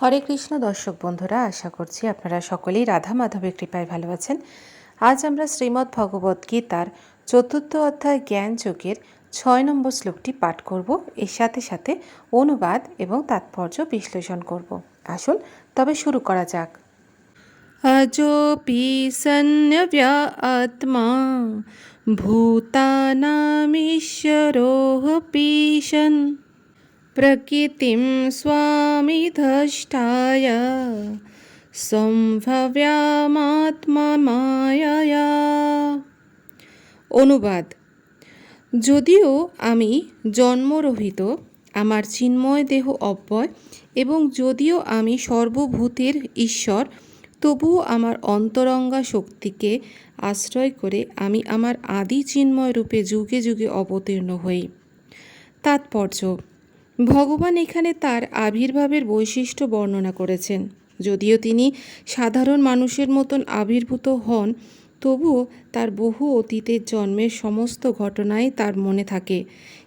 হরে কৃষ্ণ দর্শক বন্ধুরা আশা করছি আপনারা সকলেই রাধা মাধবের কৃপায় ভালো আছেন আজ আমরা শ্রীমদ্ ভগবদ্ গীতার চতুর্থ অধ্যায় জ্ঞান যোগের ছয় নম্বর শ্লোকটি পাঠ করব এর সাথে সাথে অনুবাদ এবং তাৎপর্য বিশ্লেষণ করব আসুন তবে শুরু করা যাক अजोऽपि सन्नव्या आत्मा भूतानामीश्वरोऽपि सन् प्रकृतिं स्वामिधष्टाय সম্ভাব্যামাত্মা মায়ায়া অনুবাদ যদিও আমি জন্মরহিত আমার চিন্ময় দেহ অব্যয় এবং যদিও আমি সর্বভূতের ঈশ্বর তবুও আমার অন্তরঙ্গা শক্তিকে আশ্রয় করে আমি আমার আদি চিন্ময় রূপে যুগে যুগে অবতীর্ণ হই তাৎপর্য ভগবান এখানে তার আবির্ভাবের বৈশিষ্ট্য বর্ণনা করেছেন। যদিও তিনি সাধারণ মানুষের মতন আবির্ভূত হন, তবুও তার বহু অতীতের জন্মের সমস্ত ঘটনাই তার মনে থাকে।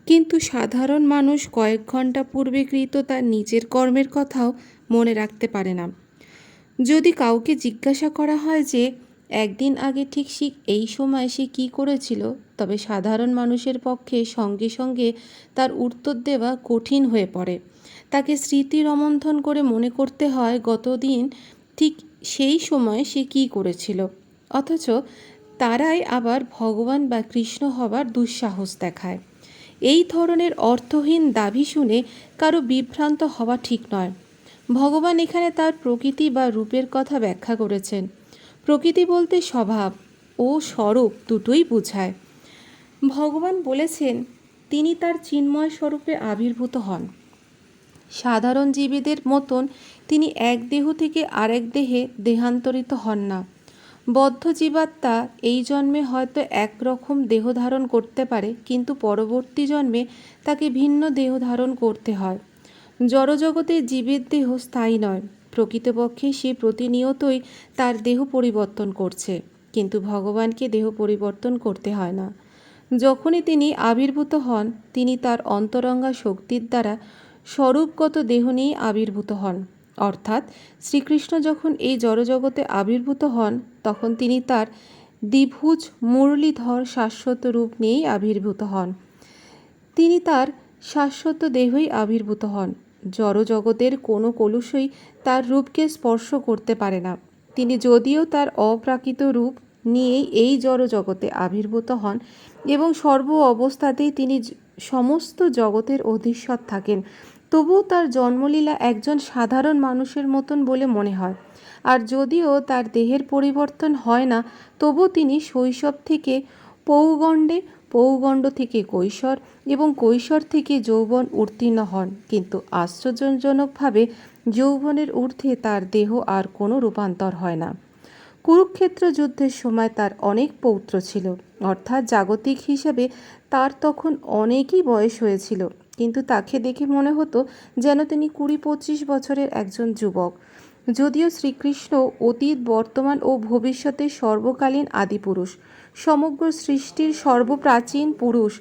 কিন্তু সাধারণ মানুষ কয়েক ঘণ্টা পূর্বেকৃত তার নিজের কর্মের কথাও মনে রাখতে পারে না। যদি কাউকে জিজ্ঞাসা করা হয় যে একদিন আগে ঠিক ঠিক এই সময় সে কী করেছিল? তবে সাধারণ মানুষের পক্ষে সঙ্গে সঙ্গে তার উত্তর দেওয়া কঠিন হয়ে পড়ে। তাকে স্মৃতি রমন্থন করে মনে করতে হয় গতদিন ঠিক সেই সময় সে কী করেছিল। অথচ তারাই আবার ভগবান বা কৃষ্ণ হবার দুঃসাহস দেখায়। এই ধরনের অর্থহীন দাবি শুনে কারও বিভ্রান্ত হওয়া ঠিক নয়। ভগবান এখানে তার প্রকৃতি বা রূপের কথা ব্যাখ্যা করেছেন। প্রকৃতি বলতে স্বভাব ও স্বরূপ দুটোই বোঝায়। ভগবান বলেছেন, তিনি তার চিন্ময় স্বরূপে আবির্ভূত হন। সাধারণ জীবীদের মতন তিনি এক দেহ থেকে আরেক দেহে দেহান্তরিত হন না। বদ্ধ জীবাত্মা এই জন্মে হয়তো একরকম দেহ ধারণ করতে পারে, কিন্তু পরবর্তী জন্মে তাকে ভিন্ন দেহ ধারণ করতে হয়। জড়জগতে জীবের দেহ স্থায়ী নয়। প্রকৃতপক্ষে সে প্রতিনিয়তই তার দেহ পরিবর্তন করছে, কিন্তু ভগবানকে দেহ পরিবর্তন করতে হয় না। যখনই তিনি আবির্ভূত হন, তিনি তার অন্তরঙ্গা শক্তির দ্বারা স্বরূপগত দেহ নিয়েই আবির্ভূত হন। অর্থাৎ শ্রীকৃষ্ণ যখন এই জড়জগতে আবির্ভূত হন, তখন তিনি তার দ্বিভুজ মুরলীধর শাশ্বত রূপ নিয়েই আবির্ভূত হন। তিনি তার শাশ্বত দেহই আবির্ভূত হন। জড়জগতের কোনো কলুষই তার রূপকে স্পর্শ করতে পারে না। তিনি যদিও তার অপ্রাকৃত রূপ নিয়েই এই জড় জগতে আবির্ভূত হন এবং সর্ব অবস্থাতেই তিনি সমস্ত জগতের অধীশ্বর থাকেন। তবুও তার জন্মলীলা একজন সাধারণ মানুষের মতন বলে মনে হয়। আর যদিও তার দেহের পরিবর্তন হয় না তবু তিনি শৈশব থেকে পৌগণ্ডে, পৌগণ্ড থেকে কৈশোর এবং কৈশোর থেকে যৌবন উত্তীর্ণ হন। কিন্তু আশ্চর্যজনকভাবে যৌবনের ঊর্ধ্বে তার দেহ আর কোনো রূপান্তর হয় না। কুরুক্ষেত্র যুদ্ধের সময় তার অনেক পৌত্র ছিল। অর্থাৎ জাগতিক হিসেবে তার তখন অনেকই বয়স হয়েছিল। কিন্তু তাকে দেখে মনে হতো যেন তিনি কুড়ি পঁচিশ বছরের একজন যুবক। যদিও শ্রীকৃষ্ণ অতীত, বর্তমান ও ভবিষ্যতের সর্বকালীন আদিপুরুষ সমগ্র সৃষ্টির সর্বপ্রাচীন পুরুষ,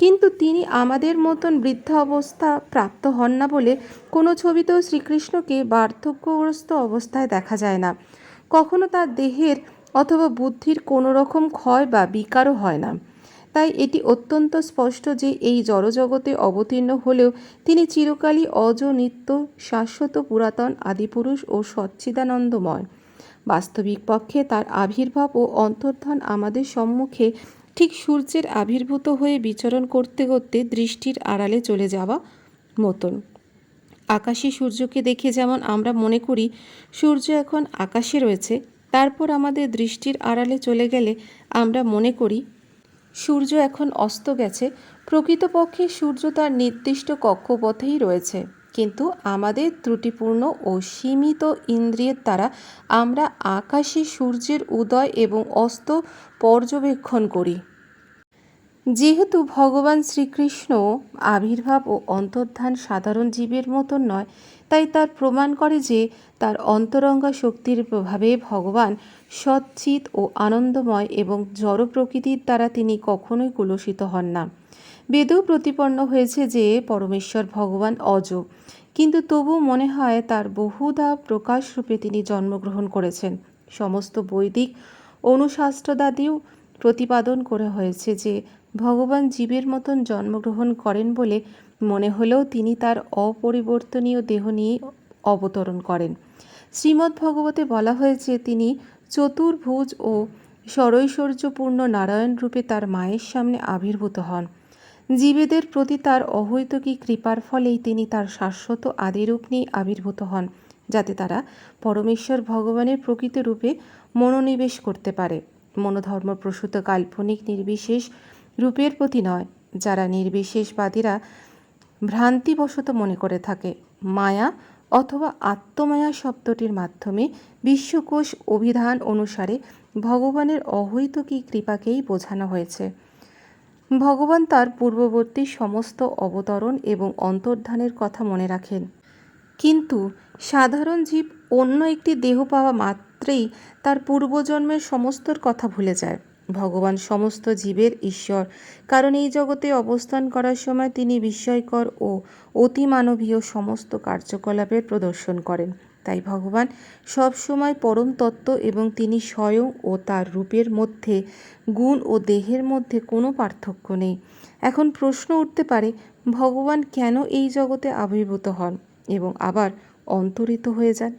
কিন্তু তিনি আমাদের মতন বৃদ্ধা অবস্থা প্রাপ্ত হন না বলে কোনো ছবিতেও শ্রীকৃষ্ণকে বার্ধক্যগ্রস্ত অবস্থায় দেখা যায় না। কখনো তার দেহের অথবা বুদ্ধির কোনো রকম ক্ষয় বা বিকারও হয় না। তাই এটি অত্যন্ত স্পষ্ট যে এই জড়জগতে অবতীর্ণ হলেও তিনি চিরকালই অজ নিত্য শাশ্বত পুরাতন আদিপুরুষ ও সচ্চিদানন্দময়। বাস্তবিক পক্ষে তার আবির্ভাব ও অন্তর্ধান আমাদের সম্মুখে ঠিক সূর্যের আবির্ভূত হয়ে বিচরণ করতে করতে দৃষ্টির আড়ালে চলে যাওয়া মতন। আকাশে সূর্যকে দেখে যেমন আমরা মনে করি, সূর্য এখন আকাশে রয়েছে, তারপর আমাদের দৃষ্টির আড়ালে চলে গেলে আমরা মনে করি সূর্য এখন অস্ত গেছে। প্রকৃতপক্ষে সূর্য তার নির্দিষ্ট কক্ষপথেই রয়েছে। কিন্তু আমাদের ত্রুটিপূর্ণ ও সীমিত ইন্দ্রিয়ের দ্বারা আমরা আকাশে সূর্যের উদয় এবং অস্ত পর্যবেক্ষণ করি। যেহেতু ভগবান শ্রীকৃষ্ণ আবির্ভাব ও অন্তর্ধান সাধারণ জীবের মতন নয়, তাই তার প্রমাণ করে যে তার অন্তরঙ্গা শক্তির প্রভাবে ভগবান সচ্চিত ও আনন্দময় এবং জড় প্রকৃতির দ্বারা তিনি কখনোই কুলসিত হন না। বেদেও প্রতিপন্ন হয়েছে যে পরমেশ্বর ভগবান অজ কিন্তু তবু মনে হয় তার বহুধা প্রকাশরূপে তিনি জন্মগ্রহণ করেছেন। সমস্ত বৈদিক অনুশাস্ত্রদাদিও প্রতিপাদন করে হয়েছে যে ভগবান জীবের মতন জন্মগ্রহণ করেন বলে মনে হলেও তিনি তার অপরিবর্তনীয় দেহ নিয়ে অবতরণ করেন। শ্রীমদ্ ভগবতে বলা হয়েছে, তিনি চতুর্ভুজ ও সরৈশ্বর্যপূর্ণ নারায়ণ রূপে তার মায়ের সামনে আবির্ভূত হন। জীবেদের প্রতি তার অহৈতুকী কৃপার ফলেই তিনি তার শাশ্বত আদিরূপ নিয়ে আবির্ভূত হন, যাতে তারা পরমেশ্বর ভগবানের প্রকৃত রূপে মনোনিবেশ করতে পারে। মনোধর্ম প্রসূত কাল্পনিক নির্বিশেষ রূপের প্রতি নয়, যারা নির্বিশেষবাদীরা ভ্রান্তিবশত মনে করে থাকে। মায়া অথবা আত্মমায়া শব্দটির মাধ্যমে বিশ্বকোষ অভিধান অনুসারে ভগবানের অহৈতুকী কৃপাকেই বোঝানো হয়েছে। ভগবান তার পূর্ববর্তী সমস্ত অবতরণ এবং অন্তর্ধানের কথা মনে রাখেন। কিন্তু সাধারণ জীব অন্য একটি দেহ পাওয়া মাত্রেই তার পূর্বজন্মের সমস্তর কথা ভুলে যায়। ভগবান সমস্ত জীবের ঈশ্বর। কারণ এই জগতে অবস্থান করার সময় তিনি বিস্ময়কর ও অতিমানবীয় সমস্ত কার্যকলাপের প্রদর্শন করেন। তাই ভগবান সবসময় পরম তত্ত্ব এবং তিনি স্বয়ং ও তার রূপের মধ্যে, গুণ ও দেহের মধ্যে কোনো পার্থক্য নেই। এখন প্রশ্ন উঠতে পারে, ভগবান কেন এই জগতে আবির্ভূত হন এবং আবার অন্তরিত হয়ে যান?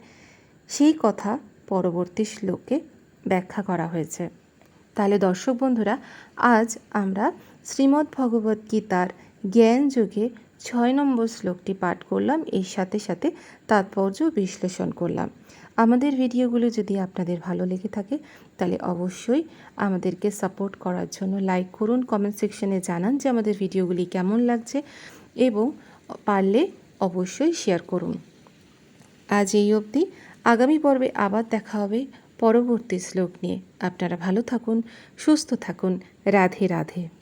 সেই কথা পরবর্তী শ্লোকে ব্যাখ্যা করা হয়েছে। তাহলে দর্শক বন্ধুরা, আজ আমরা শ্রীমদ্ ভগবদ্ গীতার জ্ঞান যুগে ছয় নম্বর শ্লোকটি পাঠ করলাম। এর সাথে সাথে তাৎপর্য বিশ্লেষণ করলাম। আমাদের ভিডিওগুলো যদি আপনাদের ভালো লেগে থাকে, তাহলে অবশ্যই আমাদেরকে সাপোর্ট করার জন্য লাইক করুন, কমেন্ট সেকশনে জানান যে আমাদের ভিডিওগুলি কেমন লাগছে এবং পারলে অবশ্যই শেয়ার করুন। আজ এই অবধি। আগামী পর্বে আবার দেখা হবে। পরবর্তী শ্লোক নিয়ে আপনারা ভালো থাকুন সুস্থ থাকুন। রাধে রাধে।